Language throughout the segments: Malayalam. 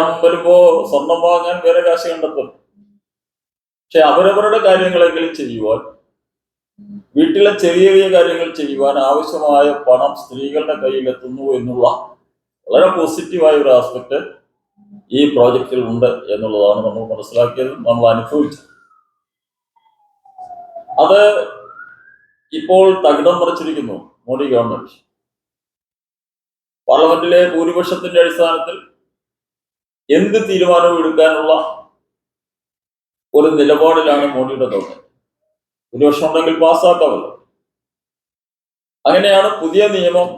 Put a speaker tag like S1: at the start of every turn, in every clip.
S1: വരുമ്പോ സ്വർണം വാങ്ങാൻ വേറെ കാശ് കണ്ടെത്തും. പക്ഷെ അവരവരുടെ കാര്യങ്ങളെങ്കിലും ചെയ്യുവാൻ വീട്ടിലെ ചെറിയ ചെറിയ കാര്യങ്ങൾ ചെയ്യുവാൻ ആവശ്യമായ പണം സ്ത്രീകളുടെ കയ്യിൽ എത്തുന്നു എന്നുള്ള വളരെ പോസിറ്റീവായ ഒരു ആസ്പെക്ട് ഈ പ്രോജക്റ്റിൽ ഉണ്ട് എന്നുള്ളതാണ് നമ്മൾ മനസ്സിലാക്കിയത് നമ്മൾ അനുഭവിച്ചത്. അത് ഇപ്പോൾ തകിടം മറിച്ചിരിക്കുന്നു മോഡി ഗവൺമെന്റ്. പാർലമെന്റിലെ ഭൂരിപക്ഷത്തിന്റെ അടിസ്ഥാനത്തിൽ എന്ത് തീരുമാനവും എടുക്കാനുള്ള ഒരു നിലപാടിലാണ് മോഡിയുടെ ഗവൺമെന്റ് ഭൂരിപക്ഷം ഉണ്ടെങ്കിൽ പാസ്സാക്കാമല്ലോ. അങ്ങനെയാണ് പുതിയ നിയമം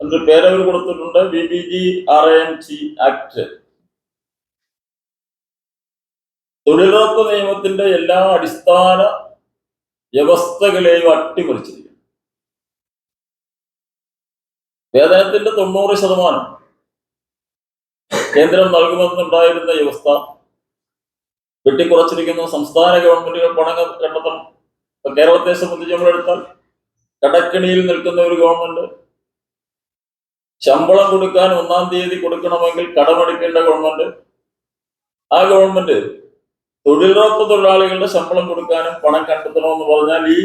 S1: എന്നൊരു പേരവർ കൊടുത്തിട്ടുണ്ട് B B G R A M C act. തൊഴിലുറപ്പ് നിയമത്തിന്റെ എല്ലാ അടിസ്ഥാന വ്യവസ്ഥകളെയും അട്ടിമറിച്ചിരിക്കുന്നു. വേതനത്തിന്റെ തൊണ്ണൂറ് ശതമാനം കേന്ദ്രം നൽകുമെന്നുണ്ടായിരുന്ന വ്യവസ്ഥ വെട്ടിക്കുറച്ചിരിക്കുന്നു സംസ്ഥാന ഗവൺമെന്റുകൾ പണം കണ്ടെത്തണം. ഇപ്പൊ കേരളത്തെ സംബന്ധിച്ച് നമ്മളെടുത്താൽ കടക്കിണിയിൽ നിൽക്കുന്ന ഒരു ഗവൺമെന്റ് ശമ്പളം കൊടുക്കാൻ ഒന്നാം തീയതി കൊടുക്കണമെങ്കിൽ കടമെടുക്കേണ്ട ഗവൺമെന്റ്. ആ ഗവൺമെന്റ് തൊഴിലുറപ്പ് തൊഴിലാളികളുടെ ശമ്പളം കൊടുക്കാനും പണം കണ്ടെത്തണമെന്ന് പറഞ്ഞാൽ ഈ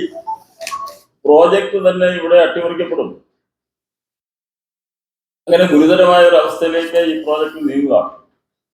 S1: പ്രോജക്റ്റ് തന്നെ ഇവിടെ അട്ടിമറിക്കപ്പെടും. അങ്ങനെ ഗുരുതരമായ ഒരു അവസ്ഥയിലേക്ക് ഈ പ്രോജക്റ്റ് നീങ്ങുകയാണ്.